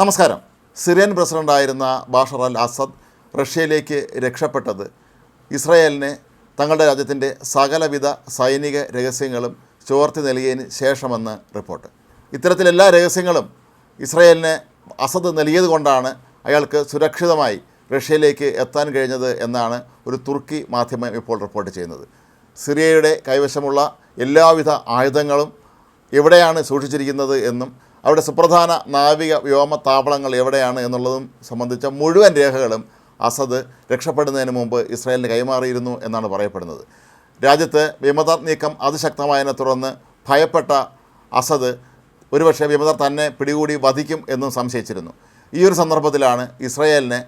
നമസ്കാരം. സിറിയൻ പ്രസിഡന്റായിരുന്ന Bashar al Assad റഷ്യയിലേക്ക് രക്ഷപ്പെട്ടത്. ഇസ്രായേലിനെ തങ്ങളുടെ രാജ്യത്തിന്റെ സകലവിധ സൈനിക രഹസ്യങ്ങളും ചോർത്തി നൽകിയതിന് ശേഷമെന്ന് റിപ്പോർട്ട്. ഇത്തരത്തിലെല്ലാ രഹസ്യങ്ങളും ഇസ്രായേലിനെ അസദ് നൽകിയത് കൊണ്ടാണ് അയാൾക്ക് സുരക്ഷിതമായി റഷ്യയിലേക്ക് എത്താൻ കഴിഞ്ഞത് എന്നാണ് ഒരു തുർക്കി മാധ്യമം ഇപ്പോൾ റിപ്പോർട്ട് ചെയ്യുന്നത്. സിറിയയുടെ കൈവശമുള്ള എല്ലാവിധ ആയുധങ്ങളും എവിടെയാണ് സൂക്ഷിച്ചിരിക്കുന്നത് എന്നും അവിടെ സുപ്രധാന നാവിക വ്യോമ താവളങ്ങൾ എവിടെയാണ് എന്നുള്ളതും സംബന്ധിച്ച മുഴുവൻ രേഖകളും അസദ് രക്ഷപ്പെടുന്നതിന് മുമ്പ് ഇസ്രായേലിന് കൈമാറിയിരുന്നു എന്നാണ് പറയപ്പെടുന്നത്. രാജ്യത്ത് വിമത നീക്കം അതിശക്തമായതിനെ തുടർന്ന് ഭയപ്പെട്ട അസദ് ഒരുപക്ഷെ വിമതർ തന്നെ പിടികൂടി വധിക്കും എന്നും സംശയിച്ചിരുന്നു. ഈ ഒരു സന്ദർഭത്തിലാണ് ഇസ്രായേലിന്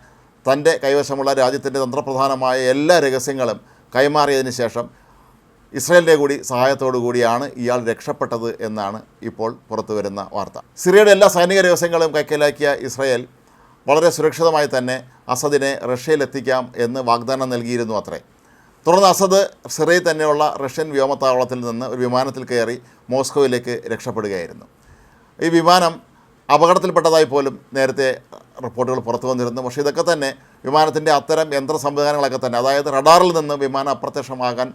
തന്റെ കൈവശമുള്ള രാജ്യത്തിന്റെ തന്ത്രപ്രധാനമായ എല്ലാ രഹസ്യങ്ങളും കൈമാറിയതിന് ശേഷം ഇസ്രായേലിന്റെ കൂടി സഹായത്തോടു കൂടിയാണ് ഇയാൾ രക്ഷപ്പെട്ടത് എന്നാണ് ഇപ്പോൾ പുറത്തു വരുന്ന വാർത്ത. സിറിയയുടെ എല്ലാ സൈനിക രഹസ്യങ്ങളും കൈക്കലാക്കിയ ഇസ്രയേൽ വളരെ സുരക്ഷിതമായി തന്നെ അസദിനെ റഷ്യയിലെത്തിക്കാം എന്ന് വാഗ്ദാനം നൽകിയിരുന്നു അത്രേ. തുടർന്ന് അസദ് സിറിയയിൽ തന്നെയുള്ള റഷ്യൻ വ്യോമത്താവളത്തിൽ നിന്ന് ഒരു വിമാനത്തിൽ കയറി മോസ്കോയിലേക്ക് രക്ഷപ്പെടുകയായിരുന്നു. ഈ വിമാനം അപകടത്തിൽപ്പെട്ടതായി പോലും നേരത്തെ റിപ്പോർട്ടുകൾ പുറത്തു വന്നിരുന്നു. പക്ഷേ ഇതൊക്കെ തന്നെ വിമാനത്തിന്റെ അത്തരം യന്ത്ര സംവിധാനങ്ങളൊക്കെ തന്നെ അതായത് റഡാറിൽ നിന്ന് വിമാനം അപ്രത്യക്ഷമാകാൻ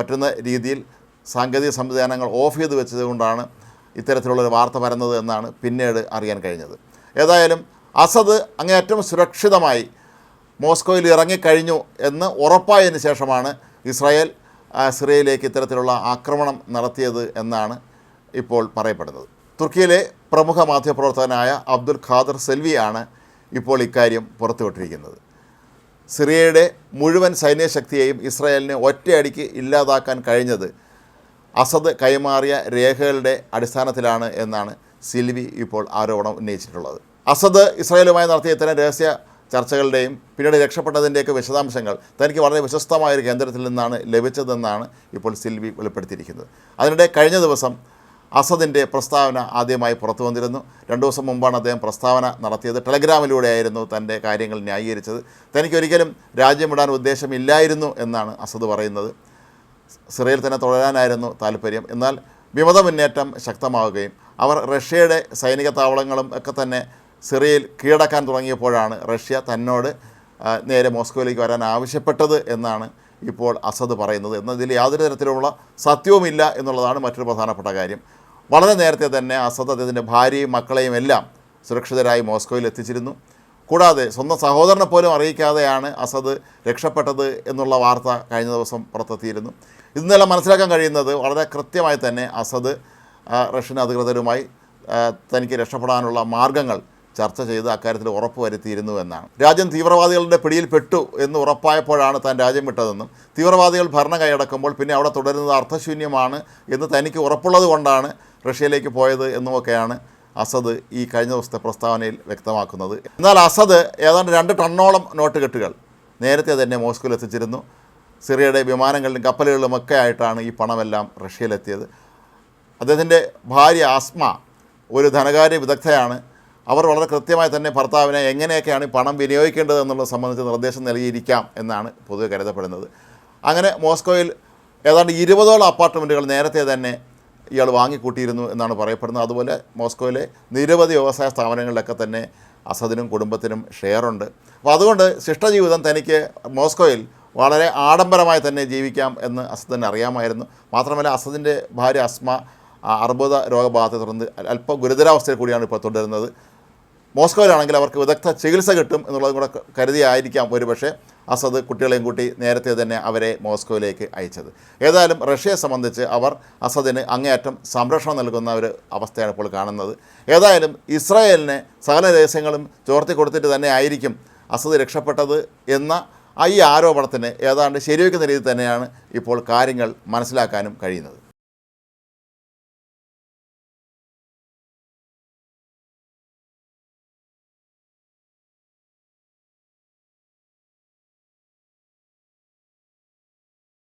പറ്റുന്ന രീതിയിൽ സാങ്കേതിക സംവിധാനങ്ങൾ ഓഫ് ചെയ്ത് വെച്ചതുകൊണ്ടാണ് ഇത്തരത്തിലുള്ളൊരു വാർത്ത വരുന്നത് എന്നാണ് പിന്നീട് അറിയാൻ കഴിഞ്ഞത്. ഏതായാലും അസദ് അങ്ങേയറ്റം സുരക്ഷിതമായി മോസ്കോയിൽ ഇറങ്ങിക്കഴിഞ്ഞു എന്ന് ഉറപ്പായതിനു ശേഷമാണ് ഇസ്രായേൽ സിറിയയിലേക്ക് ഇത്തരത്തിലുള്ള ആക്രമണം നടത്തിയത് എന്നാണ് ഇപ്പോൾ പറയപ്പെടുന്നത്. തുർക്കിയിലെ പ്രമുഖ മാധ്യമപ്രവർത്തകനായ അബ്ദുൽ ഖാദർ സെൽവിയാണ് ഇപ്പോൾ ഇക്കാര്യം പുറത്തുവിട്ടിരിക്കുന്നത്. സിറിയയുടെ മുഴുവൻ സൈന്യശക്തിയെയും ഇസ്രായേലിനെ ഒറ്റയടിക്ക് ഇല്ലാതാക്കാൻ കഴിഞ്ഞത് അസദ് കൈമാറിയ രേഖകളുടെ അടിസ്ഥാനത്തിലാണ് എന്നാണ് സിൽവി ഇപ്പോൾ ആരോപണം ഉന്നയിച്ചിട്ടുള്ളത്. അസദ് ഇസ്രായേലുമായി നടത്തിയ ഇത്തരം രഹസ്യ ചർച്ചകളുടെയും പിന്നീട് രക്ഷപ്പെട്ടതിന്റെയൊക്കെ വിശദാംശങ്ങൾ തനിക്ക് വളരെ വിശ്വസ്തമായ ഒരു കേന്ദ്രത്തിൽ നിന്നാണ് ലഭിച്ചതെന്നാണ് ഇപ്പോൾ സിൽവി വെളിപ്പെടുത്തിയിരിക്കുന്നത്. അതിനിടെ കഴിഞ്ഞ ദിവസം അസദിന്റെ പ്രസ്താവന ആദ്യമായി പുറത്തു വന്നിരുന്നു. രണ്ടു ദിവസം മുമ്പാണ് അദ്ദേഹം പ്രസ്താവന നടത്തിയത്. ടെലഗ്രാമിലൂടെയായിരുന്നു തന്റെ കാര്യങ്ങൾ ന്യായീകരിച്ചത്. തനിക്കൊരിക്കലും രാജ്യം വിടാൻ ഉദ്ദേശമില്ലായിരുന്നു എന്നാണ് അസദ് പറയുന്നത്. സിറയിൽ തന്നെ തുടരാനായിരുന്നു താല്പര്യം. എന്നാൽ വിമത മുന്നേറ്റം ശക്തമാവുകയും അവർ റഷ്യയുടെ സൈനിക താവളങ്ങളും ഒക്കെ തന്നെ സിറിയയിൽ കീഴടക്കാൻ തുടങ്ങിയപ്പോഴാണ് റഷ്യ തന്നോട് നേരെ മോസ്കോയിലേക്ക് വരാൻ ആവശ്യപ്പെട്ടത് എന്നാണ് ഇപ്പോൾ അസദ് പറയുന്നത്. എന്നതിൽ യാതൊരു തരത്തിലുള്ള സത്യവുമില്ല എന്നുള്ളതാണ് മറ്റൊരു പ്രധാനപ്പെട്ട കാര്യം. വളരെ നേരത്തെ തന്നെ അസദ് അദ്ദേഹത്തിന്റെ ഭാര്യയും മക്കളെയും എല്ലാം സുരക്ഷിതരായി മോസ്കോയിൽ എത്തിച്ചിരുന്നു. കൂടാതെ സ്വന്തം സഹോദരനെ പോലും അറിയിക്കാതെയാണ് അസദ് രക്ഷപ്പെട്ടത് എന്നുള്ള വാർത്ത കഴിഞ്ഞ ദിവസം പുറത്തെത്തിയിരുന്നു. ഇതെല്ലാം മനസ്സിലാക്കാൻ കഴിയുന്നത് വളരെ കൃത്യമായി തന്നെ അസദ് റഷ്യൻ അധികൃതരുമായി തനിക്ക് രക്ഷപ്പെടാനുള്ള മാർഗങ്ങൾ ചർച്ച ചെയ്ത് അക്കാര്യത്തിൽ ഉറപ്പ് വരുത്തിയിരുന്നു എന്നാണ്. രാജ്യം തീവ്രവാദികളുടെ പിടിയിൽപ്പെട്ടു എന്ന് ഉറപ്പായപ്പോഴാണ് താൻ രാജ്യം വിട്ടതെന്നും തീവ്രവാദികൾ ഭരണം കൈയടക്കുമ്പോൾ പിന്നെ അവിടെ തുടരുന്നത് അർത്ഥശൂന്യമാണ് എന്ന് തനിക്ക് ഉറപ്പുള്ളത് കൊണ്ടാണ് റഷ്യയിലേക്ക് പോയത് എന്നുമൊക്കെയാണ് അസദ് ഈ കഴിഞ്ഞ ദിവസത്തെ പ്രസ്താവനയിൽ വ്യക്തമാക്കുന്നത്. എന്നാൽ അസദ് ഏതാണ്ട് രണ്ട് ടണ്ണോളം നോട്ട് കെട്ടുകൾ നേരത്തെ തന്നെ മോസ്കോയിൽ എത്തിച്ചിരുന്നു. സിറിയയുടെ വിമാനങ്ങളിലും കപ്പലുകളിലും ഒക്കെ ആയിട്ടാണ് ഈ പണമെല്ലാം റഷ്യയിലെത്തിയത്. അദ്ദേഹത്തിന്റെ ഭാര്യ ആസ്മ ഒരു ധനകാര്യ വിദഗ്ധയാണ്. അവർ വളരെ കൃത്യമായി തന്നെ ഭർത്താവിനെ എങ്ങനെയൊക്കെയാണ് ഈ പണം വിനിയോഗിക്കേണ്ടത് എന്നുള്ളത് സംബന്ധിച്ച് നിർദ്ദേശം നൽകിയിരിക്കാം എന്നാണ് പൊതുവെ കരുതപ്പെടുന്നത്. അങ്ങനെ മോസ്കോയിൽ ഏതാണ്ട് ഇരുപതോളം അപ്പാർട്ട്മെന്റുകൾ നേരത്തെ തന്നെ ഇയാൾ വാങ്ങിക്കൂട്ടിയിരുന്നു എന്നാണ് പറയപ്പെടുന്നത്. അതുപോലെ മോസ്കോയിലെ നിരവധി വ്യവസായ സ്ഥാപനങ്ങളിലൊക്കെ തന്നെ അസദിനും കുടുംബത്തിനും ഷെയറുണ്ട് അപ്പോൾ അതുകൊണ്ട് ശിഷ്ടജീവിതം തനിക്ക് മോസ്കോയിൽ വളരെ ആഡംബരമായി തന്നെ ജീവിക്കാം എന്ന് അസദിന് അറിയാമായിരുന്നു. മാത്രമല്ല അസദിന്റെ ഭാര്യ അസ്മ അർബുദ രോഗബാധയെ തുടർന്ന് അല്പം ഗുരുതരാവസ്ഥയിൽ കൂടിയാണ് ഇപ്പോൾ തുടരുന്നത്. മോസ്കോയിലാണെങ്കിൽ അവർക്ക് വിദഗ്ധ ചികിത്സ കിട്ടും എന്നുള്ളതും കൂടെ കരുതിയായിരിക്കാം ഒരുപക്ഷെ അസദ് കുട്ടികളെയും കൂട്ടി നേരത്തെ തന്നെ അവരെ മോസ്കോയിലേക്ക് അയച്ചത്. ഏതായാലും റഷ്യയെ സംബന്ധിച്ച് അവർ അസദിന് അങ്ങേയറ്റം സംരക്ഷണം നൽകുന്ന ഒരു അവസ്ഥയാണ് ഇപ്പോൾ കാണുന്നത്. ഏതായാലും ഇസ്രായേലിനെ സകല രഹസ്യങ്ങളും ചോർത്തി കൊടുത്തിട്ട് തന്നെ ആയിരിക്കും അസദ് രക്ഷപ്പെട്ടത് എന്ന ഈ ആരോപണത്തിന് ഏതാണ്ട് ശരിവെക്കുന്ന രീതിയിൽ തന്നെയാണ് ഇപ്പോൾ കാര്യങ്ങൾ മനസ്സിലാക്കാനും കഴിയുന്നത്.